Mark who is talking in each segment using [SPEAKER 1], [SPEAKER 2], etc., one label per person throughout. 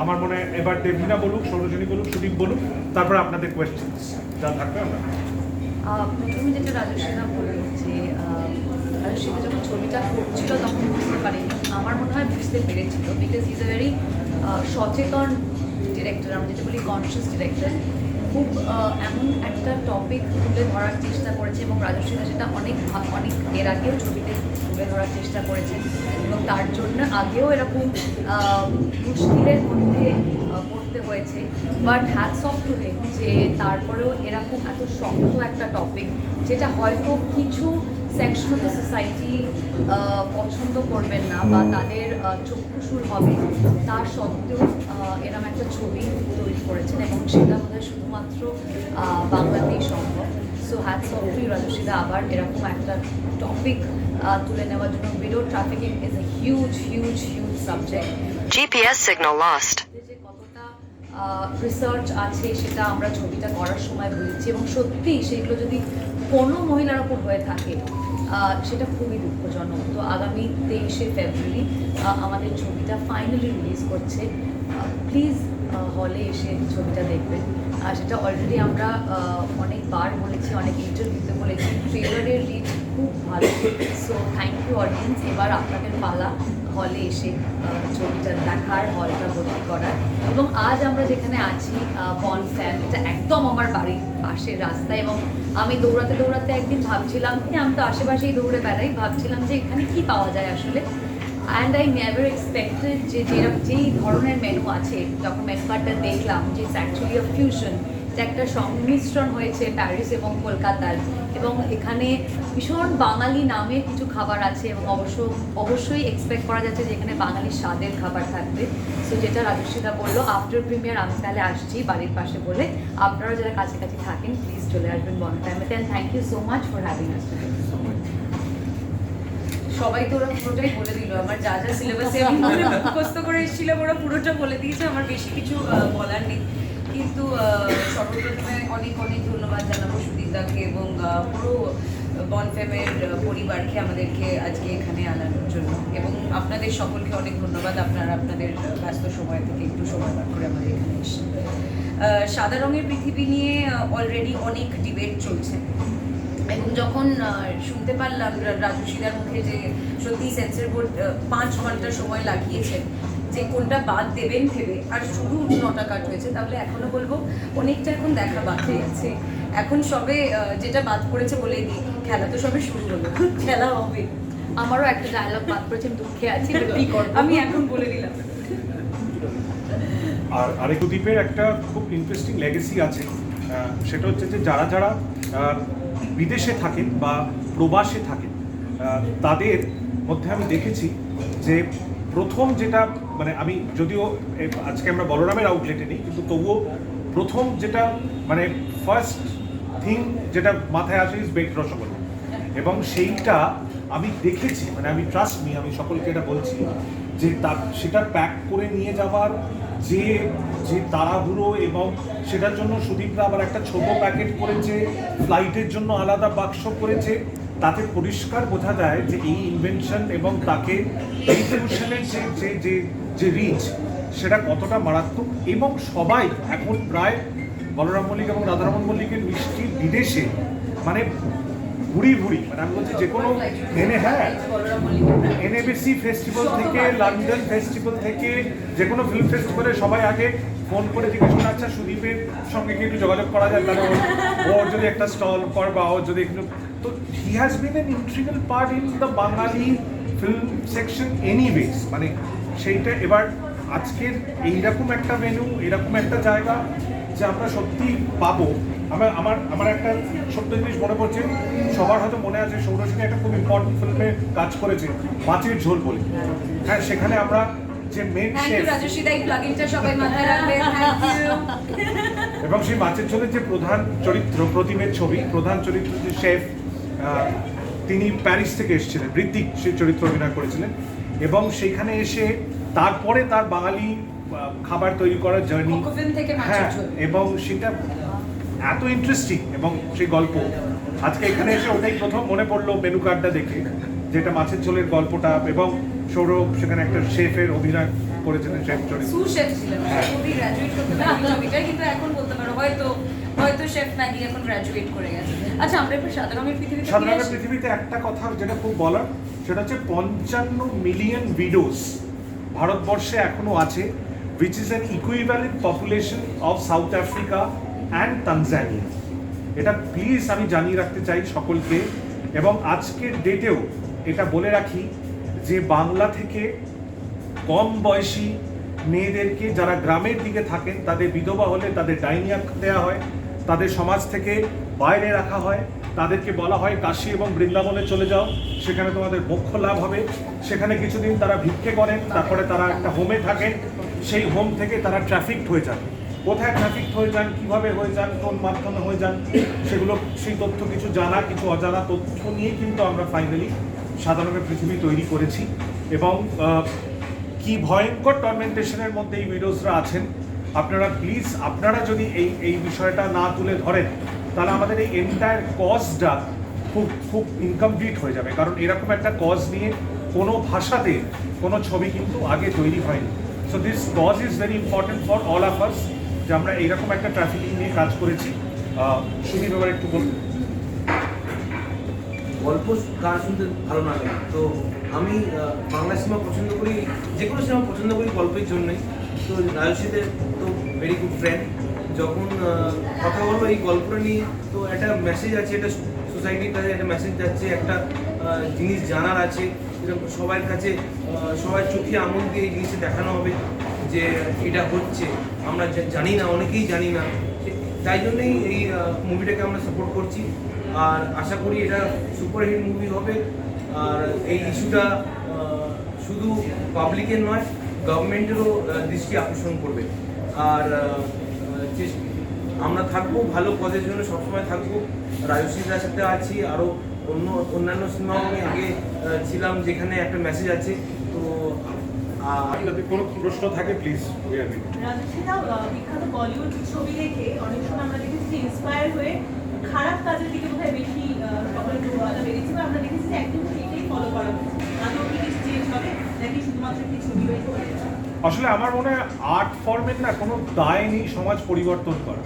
[SPEAKER 1] আমার মনে হয় এবার দেবীনা বলুক সৌরজনী বলুক সুদীপ বলুক তারপর আপনাদের কোয়েশ্চেন্স যা থাকবে আমরা
[SPEAKER 2] প্রথমে যেটা রাজস্বীদা বলল যে আহ, রাজস্বীদা যখন ছবিটা করছিল তখন বুঝতে পারিনি। আমার মনে হয় বুঝতে পেরেছিল বিকজ ইজ এ ভেরি সচেতন ডিরেক্টর আমরা যেটা বলি কনসিয়াস ডিরেক্টর খুব এমন একটা টপিক তুলে ধরার চেষ্টা করেছে এবং রাজস্বীদা সেটা অনেক অনেক এর আগেও ছবিতে তুলে ধরার চেষ্টা করেছেন এবং তার জন্য আগেও এরকম মুশকিলের মধ্যে পড়তে হয়েছে। But hats off to him যে তারপরেও এরকম এত শক্ত একটা টপিক যেটা হয়তো কিছু সেকশন অফ সোসাইটি পছন্দ করবেন না বা তাদের চক্ষুসুর হবে, তার সত্ত্বেও এরম একটা ছবি তৈরি করেছেন এবং সেটা বোধহয় শুধুমাত্র বাংলাতেই সম্ভব। সো হ্যাটস অফ টু রাজস্বীদা আবার এরকম একটা টপিক তুলে নেওয়ার জন্য below trafficking is a huge huge huge subject
[SPEAKER 3] GPS signal lost.
[SPEAKER 2] যে কতটা রিসার্চ আছে সেটা আমরা ছবিটা করার সময় বুঝেছি এবং সত্যি সেগুলো যদি কোনো মহিলার ওপর হয়ে থাকে সেটা খুবই দুঃখজনক। তো আগামী তেইশে ফেব্রুয়ারি আমাদের ছবিটা ফাইনালি রিলিজ করছে। প্লিজ হলে এসে ছবিটা দেখবেন। আর সেটা অলরেডি আমরা অনেকবার বলেছি, অনেক ইন্টারভিউতে বলেছি ট্রেলারের রিচ খুব ভালো। সো থ্যাংক ইউ অডিয়েন্স এবার আপনাদের পালা হলে এসে ছবিটা দেখার হলটা ভর্তি করার। এবং আজ আমরা যেখানে আছি বন ফ্যান এটা একদম আমার বাড়ির পাশের রাস্তা এবং আমি দৌড়াতে দৌড়াতে একদিন ভাবছিলাম, আমি তো আশেপাশেই দৌড়ে বেড়াই, ভাবছিলাম যে এখানে কি পাওয়া যায় আসলে। অ্যান্ড আই নেভার এক্সপেক্টেড যে যেরকম যেই ধরনের মেনু আছে যখন মেনু দেখলাম যে ইটস অ্যাকচুয়ালি আ ফিউশন এটা একটা সংমিশ্রণ হয়েছে প্যারিস এবং কলকাতার। এবং এখানে ভীষণ বাঙালি নামে কিছু খাবার আছে এবং অবশ্য, অবশ্যই এক্সপেক্ট করা যাচ্ছে যে এখানে বাঙালি স্বাদের খাবার থাকবে। সো যেটা রাজস্বীদা বলল আফটার প্রিমিয়ার আমি তাহলে আসছি বাড়ির পাশে বলে। আপনারা যারা কাছাকাছি থাকেন প্লিজ চলে আসবেন বন টাইমেতে and thank you so much for having us
[SPEAKER 4] সবাই তো ওরা পুরোটাই বলে দিল। আমার যা যা সিলেবাসে আমি মনে মুখস্থ করে এসেছিলাম, ওরা পুরোটা বলে দিয়েছে, আমার বেশি কিছু বলার নেই। কিন্তু সর্বপ্রথমে অনেক অনেক ধন্যবাদ জানাব সুদীপদাকে এবং পুরো বনফেমের পরিবারকে আমাদেরকে আজকে এখানে আনানোর জন্য। এবং আপনাদের সকলকে অনেক ধন্যবাদ, আপনারা আপনাদের ব্যস্ত সময় থেকে একটু সময় বার করে আমাদের এখানে এসে সাদা রঙের পৃথিবী নিয়ে অলরেডি অনেক ডিবেট চলছে। এবং যখন আহ, শুনতে পারলাম রাজু শিদার মুখে যে সত্যি সেন্সর বোর্ড পাঁচ ঘণ্টা সময় লাগিয়েছেন যে কোনটা বাদ দেবেন ভেবে আর শুধু নটা কাট হয়েছে তাহলে এখনও বলব অনেকটা এখন দেখা বাকি আছে এখন সবে যেটা বাদ পড়েছে বলেই দিই খেলা তো সবে শুরু হলো খেলা হবে।
[SPEAKER 2] আমারও একটা ডায়লগ বাদ করেছে আমি দুঃখে আছি
[SPEAKER 4] আমি এখন বলে দিলাম।
[SPEAKER 1] আর আরেক দ্বীপের একটা খুব ইন্টারেস্টিং লেগেসি আছে সেটা হচ্ছে যে যারা যারা বিদেশে থাকেন বা প্রবাসে থাকেন তাদের মধ্যে আমি দেখেছি যে প্রথম যেটা মানে আমি যদিও আজকে আমরা বলরামের আউটলেটে নেই, কিন্তু তবুও প্রথম যেটা মানে ফার্স্ট থিং যেটা মাথায় আসে ইজ বেক রসগোল্লা। এবং সেইটা আমি দেখেছি মানে আমি ট্রাস্ট মি আমি সকলকে এটা বলছি যে তা সেটা প্যাক করে নিয়ে যাওয়ার যে যে তাড়াহুড়ো এবং সেটার জন্য সুদীপরা আবার একটা ছোট প্যাকেট করেছে ফ্লাইটের জন্য আলাদা বাক্স করেছে। তাতে পরিষ্কার বোঝা যায় যে এই ইনভেনশন এবং তাকে ডিস্ট্রিবিউশনের যে যে যে যে রিচ সেটা কতটা মারাত্মক এবং সবাই এখন প্রায় বলরাম মল্লিক এবং রাধারমন মল্লিকের মিষ্টি বিদেশে মানে ভুড়ি ভুড়ি মানে আমি বলছি যে কোনো এনে হ্যাঁ। এনএবিসি ফেস্টিভ্যাল থেকে লন্ডন ফেস্টিভ্যাল থেকে, যে কোনো ফিল্ম ফেস্টিভ্যালে সবাই আগে ফোন করে জিজ্ঞেস করে আচ্ছা সুদীপের সঙ্গে কি একটু যোগাযোগ করা যায় তাহলে ওর যদি একটা স্টল কর বা ওর যদি একটু তো he has been an integral part in the Bengali film section anyways মানে সেইটা এবার আজকের এইরকম একটা মেনু এরকম একটা জায়গা যে আমরা সত্যি পাবো। আমার আমার আমার একটা সত্য জিনিস মনে পড়ছে। সবার হয়তো মনে আছে সৌরসেনী একটা খুব ইম্পর্টেন্ট ফিল্মে কাজ করেছে মাছের ঝোল বলে। হ্যাঁ সেখানে আমরা যে মেন এবং সেই মাছের ঝোলের যে প্রধান চরিত্র প্রতিমের ছবি প্রধান চরিত্র যে শেফ তিনি প্যারিস থেকে এসেছিলেন ঋত্বিক সেই চরিত্র অভিনয় করেছিলেন। এবং সেইখানে এসে তারপরে তার বাঙালি খাবার তৈরি করার জার্নি হ্যাঁ এবং সেটা এত ইন্টারেস্টিং এবং সেই গল্প। আজকে এখানে এসে ওটাই প্রথম মনে পড়ল মেনু কার্ডটা দেখে যেটা মাছের ঝোলের গল্পটা এবং সৌরভ সেখানে একটা শেফের অভিনয় করেছিলেন শেফ চরিত্র
[SPEAKER 4] সু শেফ ছিলেন
[SPEAKER 1] হ্যাঁ।
[SPEAKER 4] মোদি গ্র্যাজুয়েট করতে পারেন। কিন্তু এখন বলতে পারো হয়তো হয়তো শেফ নাকি এখন গ্র্যাজুয়েট করে গেছে। আচ্ছা আমরা এবার সাদা রঙের পৃথিবীতে আসি।
[SPEAKER 1] পৃথিবীতে একটা কথা যেটা খুব বলার সেটা হচ্ছে পঞ্চান্ন মিলিয়ন উইডোস ভারতবর্ষে এখনও আছে। Which is an equivalent population of South Africa and Tanzania এটা প্লিজ আমি জানিয়ে রাখতে চাই সকলকে এবং আজকের ডেটেও এটা বলে রাখি যে বাংলা থেকে কম বয়সী মেয়েদেরকে যারা গ্রামের দিকে থাকেন, তাদের বিধবা হলে তাদের ডাইনিয়া দেওয়া হয়, তাদের সমাজ থেকে বাইরে রাখা হয়, তাদেরকে বলা হয় কাশী এবং বৃন্দাবনে চলে যাও, সেখানে তোমাদের মোক্ষ লাভ হবে। সেখানে কিছুদিন তারা ভিক্ষে করেন, তারপরে তারা একটা হোমে থাকেন। সেই হোম থেকে তারা ট্রাফিকড হয়ে যান। কোথায় ট্রাফিকড হয়ে যান, কীভাবে হয়ে যান, কোন মাধ্যমে হয়ে যান, সেগুলো সেই তথ্য কিছু জানা, কিছু অজানা তথ্য নিয়ে কিন্তু আমরা ফাইনালি সাধারণ পৃথিবী তৈরি করেছি। এবং কি ভয়ঙ্কর টর্মেন্টেশনের মধ্যে এই ভিডিওসরা আছেন। আপনারা প্লিজ আপনারা যদি এই এই বিষয়টা না তুলে ধরেন, তাহলে আমাদের এই এন্টায়ার কজটা খুব খুব ইনকমপ্লিট হয়ে যাবে। কারণ এরকম একটা কজ নিয়ে কোনো ভাষাতে কোনো ছবি কিন্তু আগে তৈরি হয়নি। So this cause is very important for all of us যে আমরা এইরকম একটা ট্রাফিকিং নিয়ে কাজ করেছি। সুদীপ এবার একটু বলুন।
[SPEAKER 5] গল্প গান শুনতে ভালো লাগে। তো আমি বাংলা সিনেমা পছন্দ করি, যে কোনো সিনেমা পছন্দ করি গল্পের জন্যই। তো রাজস্বীদের তো ভেরি গুড ফ্রেন্ড যখন কথা বলব এই গল্পটা নিয়ে, তো একটা মেসেজ আছে, একটা সোসাইটির কাছে একটা মেসেজ যাচ্ছে, একটা জিনিস জানার আছে সবার কাছে সবার চোখে আঙুল দিয়ে এই জিনিসটা দেখানো হবে যে এটা হচ্ছে। আমরা জানি না, অনেকেই জানি না। তাই জন্যই এই মুভিটাকে আমরা সাপোর্ট করছি। আর আশা করি এটা সুপারহিট মুভি হবে। আর এই ইস্যুটা শুধু পাবলিকের নয় গভর্নমেন্টেরও দৃষ্টি আকর্ষণ করবে। আর আমরা থাকব ভালো পদের জন্য, সবসময় থাকব। রাজস্বীদার সাথে আছি আরও অন্য অন্যান্য সিনেমাও আমি আগে ছিলাম যেখানে একটা মেসেজ আছে
[SPEAKER 1] যদি কোনো প্রশ্ন থাকে প্লিজ
[SPEAKER 6] বিখ্যাত বলিউড ছবি দেখে অনেক সময় আমরা দেখেছি ইন্সপায়ার হয়ে খারাপ কাজের দিকে বোধহয় বেশি আহ, প্রবণতা বেড়েছে বা আমরা দেখেছি যে একদম সেটাই ফলো করা আদৌ কি কিছু চেঞ্জ হবে নাকি শুধুমাত্র একটি ছবি চলে যাবে?
[SPEAKER 1] আসলে আমার মনে হয় আর্ট ফর্মের না কোনো দায় নেই সমাজ পরিবর্তন করা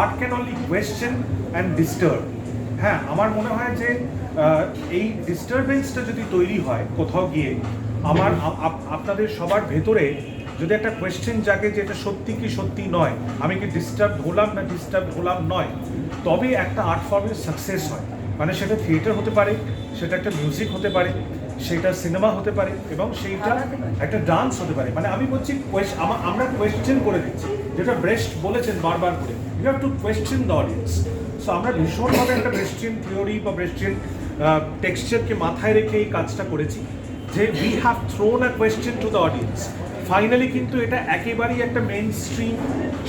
[SPEAKER 1] art can only question and disturb হ্যাঁ আমার মনে হয় যে এই ডিস্টারবেন্সটা যদি তৈরি হয় কোথাও গিয়ে আমার আপ- আপ- আপনাদের সবার ভেতরে যদি একটা কোয়েশ্চেন জাগে যে এটা সত্যি কি সত্যি নয় আমি কি ডিস্টার্ব হলাম না ডিস্টার্ব হলাম নয় তবে একটা আর্ট ফর্মের সাকসেস হয়। মানে সেটা থিয়েটার হতে পারে সেটা একটা মিউজিক হতে পারে সেটা সিনেমা হতে পারে এবং সেইটা একটা ডান্স হতে পারে। মানে আমি বলছি আমরা কোয়েশ্চেন করে দিচ্ছি যেটা ব্রেস্ট বলেছেন বারবার করে। You have to question the audience so আমরা ভীষণভাবে একটা ব্রেস্টিয়ান থিওরি বা ব্রেস্টিয়ান টেক্সচারকে মাথায় রেখে এই কাজটা করেছি। যে we have thrown a question to the audience finally কিন্তু এটা একেবারেই একটা মেন স্ট্রিম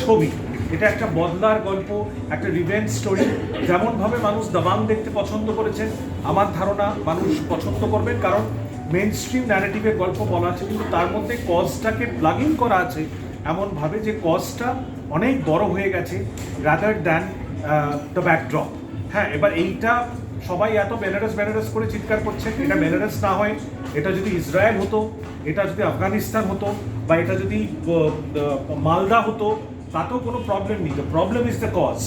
[SPEAKER 1] ছবি। এটা একটা বদলার গল্প, একটা রিভেঞ্জ স্টোরি যেমনভাবে মানুষ দাবাং দেখতে পছন্দ করেছেন, আমার ধারণা মানুষ পছন্দ করবেন, কারণ মেন স্ট্রিম ন্যারেটিভের গল্প বলা আছে, কিন্তু তার মধ্যে কজটাকে প্লাগ করা আছে এমনভাবে যে কজটা অনেক বড় হয়ে গেছে রাদার দ্যান দ্য ব্যাকড্রপ হ্যাঁ এবার এইটা সবাই এত বেলারাস বেলারাস করে চিৎকার করছে, এটা বেলারাস না হয়। এটা যদি ইসরায়েল হতো, এটা যদি আফগানিস্তান হতো, বা এটা যদি মালদা হতো, তাতেও কোনো প্রবলেম নেই। The problem is the cause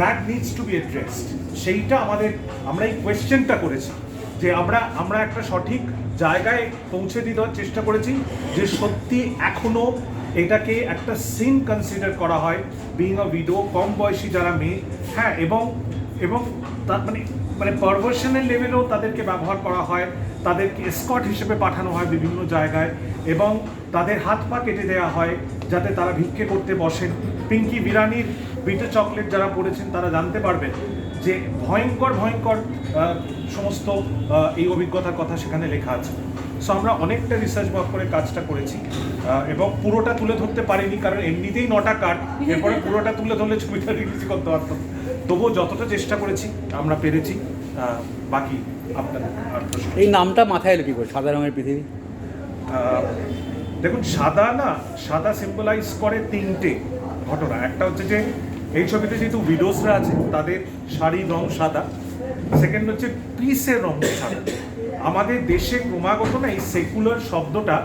[SPEAKER 1] that needs to be addressed সেইটা আমাদের, আমরা এই কোয়েশ্চেনটা করেছি যে আমরা আমরা একটা সঠিক জায়গায় পৌঁছে দিয়ে দেওয়ার চেষ্টা করেছি যে সত্যি এখনও এটাকে একটা সিন কনসিডার করা হয় বিং আ উইডো কম বয়সী যারা মেয়ে। হ্যাঁ এবং এবং তার মানে মানে পারভার্সনের লেভেলেও তাদেরকে ব্যবহার করা হয়। তাদেরকে স্কট হিসেবে পাঠানো হয় বিভিন্ন জায়গায় এবং তাদের হাত পা কেটে দেওয়া হয় যাতে তারা ভিক্ষে করতে বসেন। পিঙ্কি বিরানির বিটে চকলেট যারা পড়েছেন তারা জানতে পারবেন যে ভয়ঙ্কর ভয়ঙ্কর সমস্ত এই অভিজ্ঞতার কথা সেখানে লেখা আছে। সো আমরা অনেকটা রিসার্চ ওয়ার্ক করে কাজটা করেছি এবং পুরোটা তুলে ধরতে পারিনি কারণ এমনিতেই নটা কাট এরপরে পুরোটা তুলে ধরলে ছবিটা রিলিজ করতে পারতাম। তবুও যতটা চেষ্টা করেছি, আমরা পেরেছি বাকি
[SPEAKER 7] এই নামটা মাথায় এলো কি করে? সাদা রঙের পৃথিবী?
[SPEAKER 1] দেখুন সাদা না সাদা সিম্বলাইজ করে তিনটে ঘটনা। একটা হচ্ছে যে এই ছবিতে যেহেতু উইডোসরা আছে তাদের শাড়ির রং সাদা। সেকেন্ড হচ্ছে পিসের রং সাদা। আমাদের দেশে ক্রমাগত না এই সেকুলার শব্দটা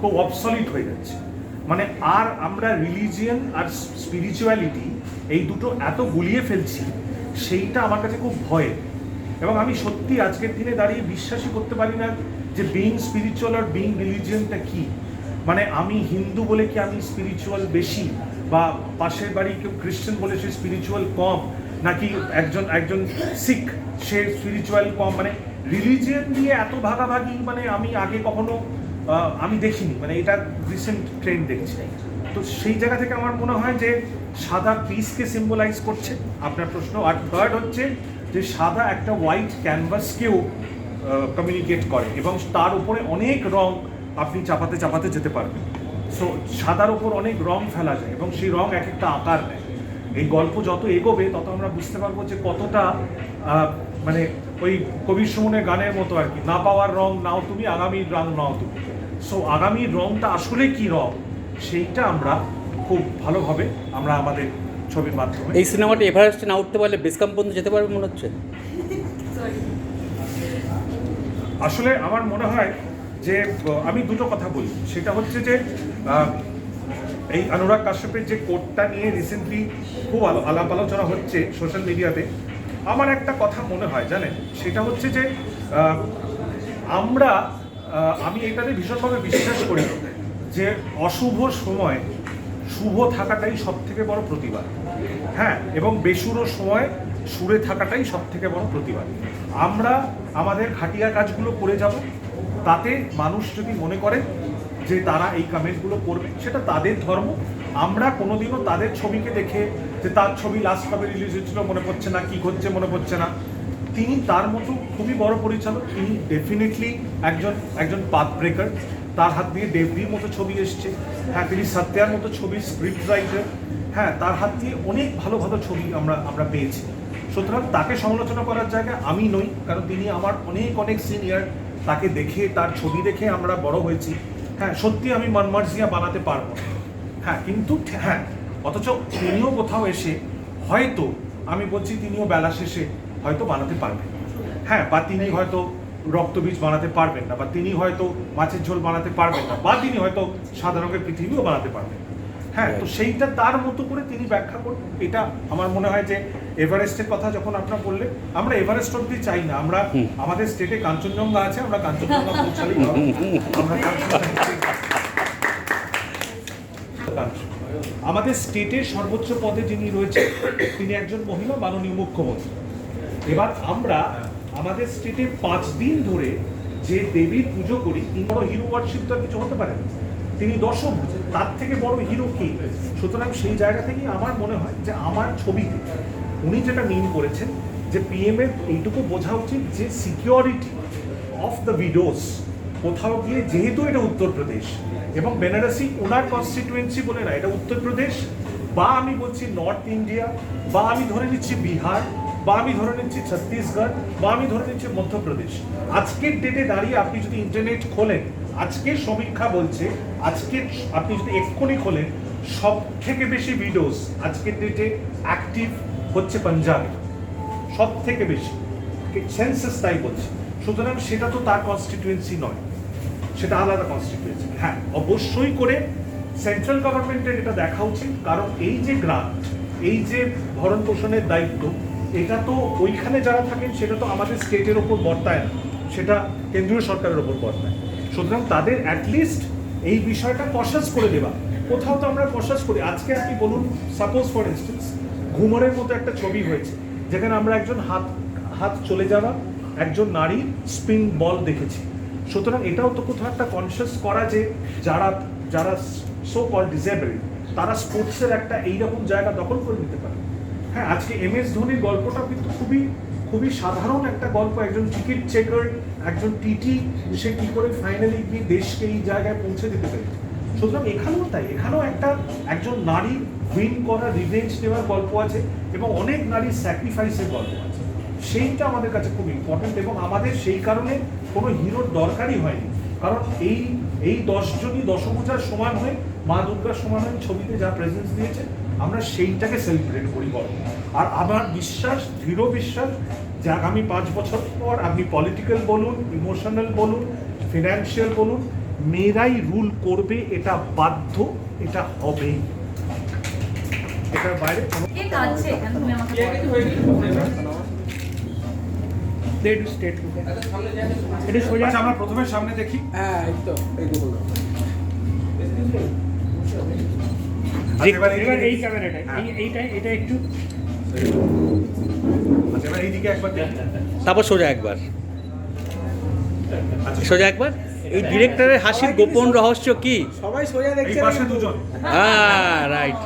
[SPEAKER 1] খুব অবসলিট হয়ে যাচ্ছে। মানে আর আমরা রিলিজিয়ান আর স্পিরিচুয়ালিটি এই দুটো এত গুলিয়ে ফেলছি সেইটা আমার কাছে খুব ভয়ের এবং আমি সত্যি আজকের দিনে দাঁড়িয়ে বিশ্বাসই করতে পারি না যে বিইং স্পিরিচুয়াল আর বিইং রিলিজিয়ানটা কি। মানে আমি হিন্দু বলে কি আমি স্পিরিচুয়াল বেশি? বা পাশের বাড়ি কেউ খ্রিস্টান বলে সে স্পিরিচুয়াল কম? নাকি একজন একজন শিখ সে স্পিরিচুয়াল কম? মানে রিলিজিয়ান দিয়ে এত ভাগাভাগি মানে আমি আগে কখনো আমি দেখিনি। মানে এটা রিসেন্ট ট্রেন্ড দেখছি। তো সেই জায়গা থেকে আমার মনে হয় যে সাদা পিসকে সিম্বলাইজ করছে। আপনার প্রশ্ন। আর থার্ড হচ্ছে যে সাদা একটা হোয়াইট ক্যানভাসকেও কমিউনিকেট করে এবং তার উপরে অনেক রং আপনি চাপাতে চাপাতে যেতে পারবেন। সো সাদার উপর অনেক রং ফেলা যায় এবং সেই রং এক একটা আকার নেয়। এই গল্প যত এগোবে, তত আমরা বুঝতে পারব যে কতটা মানে ওই কবির সুমনের গানের মতো আর কি, না পাওয়ার রং নাও তুমি, আগামীর রং নাও তুমি। সো আগামীর রংটা আসলে কি রং? সেইটা আমরা খুব ভালোভাবে আমরা আমাদের ছবির মাধ্যমে।
[SPEAKER 7] এই সিনেমাটা এভারেস্টে না উঠতে পারলে বেসকাম পর্যন্ত যেতে পারবে মনে হচ্ছে?
[SPEAKER 1] আসলে আমার মনে হয় যে আমি দুটো কথা বলি। সেটা হচ্ছে যে এই অনুরাগ কাশ্যপের যে কোর্টটা নিয়ে রিসেন্টলি খুব আলো- আলাপ আলোচনা হচ্ছে সোশ্যাল মিডিয়াতে আমার একটা কথা মনে হয় জানেন? সেটা হচ্ছে যে আমরা আমি এটাতে ভীষণভাবে বিশ্বাস করি যে অশুভ সময় শুভ থাকাটাই সব থেকে বড় প্রতিবাদ। হ্যাঁ এবং বেসুরো সময় সুরে থাকাটাই সব থেকে বড় প্রতিবাদ। আমরা আমাদের খাটিয়া কাজগুলো করে যাব, তাতে মানুষ যদি মনে করে যে তারা এই কামেন্টগুলো করবে, সেটা তাদের ধর্ম। আমরা কোনোদিনও তাদের ছবিকে দেখে যে তার ছবি লাস্ট কবে রিলিজ হয়েছিল মনে পড়ছে না, কি হচ্ছে মনে পড়ছে না। তিনি তার মতো খুবই বড় পরিচালক, তিনি ডেফিনেটলি একজন একজন পাথ ব্রেকার তার হাত দিয়ে দেবরির মতো ছবি এসছে হ্যাঁ তিনি সত্যার মতো ছবি স্ক্রিপ্ট রাইটার হ্যাঁ তার হাত দিয়ে অনেক ভালো ভালো ছবি আমরা আমরা পেয়েছি সুতরাং তাকে সমালোচনা করার জায়গায় আমি নই, কারণ তিনি আমার অনেক অনেক সিনিয়র তাকে দেখে, তার ছবি দেখে আমরা বড় হয়েছি হ্যাঁ সত্যি আমি মনমার্জিয়া বানাতে পারব। হ্যাঁ কিন্তু হ্যাঁ অথচ তিনিও কোথাও এসে হয়তো, আমি বলছি তিনিও বেলা শেষে হয়তো বানাতে পারবেন হ্যাঁ বা তিনি হয়তো রক্তবীজ বানাতে পারবেন না, বা তিনি হয়তো মাছের ঝোল বানাতে পারবেন না, বা তিনি হয়তো সাদা রঙের পৃথিবীও বানাতে পারবেন। হ্যাঁ তো সেইটা তার মতো করে তিনি ব্যাখ্যা করবেন এটা আমার মনে হয় যে এভারেস্টের কথা যখন আপনারা বললেন আমরা এভারেস্ট অব্দি চাই না। আমরা আমাদের স্টেটে কাঞ্চনজঙ্ঘা আছে আমরা কাঞ্চনজঙ্ঘা। আমরা আমাদের স্টেটের সর্বোচ্চ পদে যিনি রয়েছে তিনি একজন মহিলা মাননীয় মুখ্যমন্ত্রী। এবার আমরা আমাদের স্টেটে পাঁচ দিন ধরে যে দেবীর পুজো করি তিনি বড় হিরো ওয়ার্শিপ তো কিছু হতে পারে। তিনি দশম। তার থেকে বড় হিরো কে? সুতরাং সেই জায়গা থেকে আমার মনে হয় যে আমার ছবিতে উনি যেটা মিন করেছেন, যে পিএম এর এইটুকু বোঝা উচিত যে সিকিউরিটি অফ দ্য উইডোস কোথাও গিয়ে যেহেতু এটা উত্তরপ্রদেশ এবং বেনারসি ওনার কনস্টিটুয়েন্সি বলে না, এটা উত্তরপ্রদেশ, বা আমি বলছি নর্থ ইন্ডিয়া বা আমি ধরে নিচ্ছি বিহার, বা আমি ধরে নিচ্ছি ছত্তিশগড়, বা আমি ধরে নিচ্ছি মধ্যপ্রদেশ, আজকের ডেটে দাঁড়িয়ে আপনি যদি ইন্টারনেট খোলেন আজকের সমীক্ষা বলছে আজকে আপনি যদি এক্ষুনি খোলেন, সব থেকে বেশি ভিডিওস আজকের ডেটে অ্যাক্টিভ হচ্ছে পাঞ্জাবে। সব থেকে বেশি। সেন্সেস তাই বলছে। সুতরাং সেটা তো তার কনস্টিটিউয়েন্সি নয়। সেটা আলাদা কনস্টিটিউয়েন্সি হ্যাঁ অবশ্যই করে সেন্ট্রাল গভর্নমেন্টের এটা দেখা উচিত। কারণ এই যে গ্রান্ট এই যে ভরণ পোষণের দায়িত্ব, এটা তো ওইখানে যারা থাকেন, সেটা তো আমাদের স্টেটের ওপর বর্তায় না। সেটা কেন্দ্রীয় সরকারের ওপর বর্তায়। সুতরাং তাদের অ্যাটলিস্ট এই বিষয়টা কশাস করে দেওয়া। কোথাও তো আমরা কশাস করি। আজকে আপনি বলুন সাপোজ ফর ইনস্টেন্স ঘুমরের মতো একটা ছবি হয়েছে, যেখানে আমরা একজন হাত হাত চলে যাওয়া, একজন নারী স্পিন বল দেখেছি। সুতরাং এটাও তো কোথাও একটা কনসিয়াস করা যে যারা যারা সো কল ডিসেবল তারা স্পোর্টসের একটা এইরকম জায়গা দখল করে নিতে পারে। হ্যাঁ আজকে এম এস ধোনির গল্পটা কিন্তু খুবই খুবই সাধারণ একটা গল্প। একজন টিকিট চেকার একজন টিটি সে কি করে ফাইনালি গিয়ে দেশকে এই জায়গায় পৌঁছে দিতে পেরেছে সুতরাং এখানেও তাই, এখানেও একটা, একজন নারী উইন করা রিভেঞ্জ নেওয়ার গল্প আছে এবং অনেক নারী স্যাক্রিফাইসের গল্প আছে। সেইটা আমাদের কাছে খুব ইম্পর্টেন্ট এবং আমাদের সেই কারণে কোনো হিরোর দরকারই হয়নি। কারণ এই এই দশজনই দশভূজার সমান হয়ে, মা দুর্গার সমান হয়ে ছবিতে যা প্রেজেন্স দিয়েছে, আমরা সেইটাকে সেলিব্রেট করি বড় আর আমার বিশ্বাস, দৃঢ় বিশ্বাস যে আগামী পাঁচ বছর পর আপনি পলিটিক্যাল বলুন ইমোশনাল বলুন ফিনান্সিয়াল বলুন মেয়েরাই রুল করবে এটা বাধ্য এটা হবেই। এটার বাইরে? আচ্ছা আমরা প্রথমে সামনে দেখি।
[SPEAKER 8] হ্যাঁ এই তো এই তো বললাম।
[SPEAKER 1] আচ্ছা, এবার
[SPEAKER 9] এই ক্যামেরাটা। এইটা এটা একটু
[SPEAKER 1] আচ্ছা
[SPEAKER 7] তারপর সোজা একবার। সোজা একবার? এই ডিরেক্টরের হাসির গোপন রহস্য কি?
[SPEAKER 8] সবাই সোজা দেখছে
[SPEAKER 7] হ্যাঁ রাইট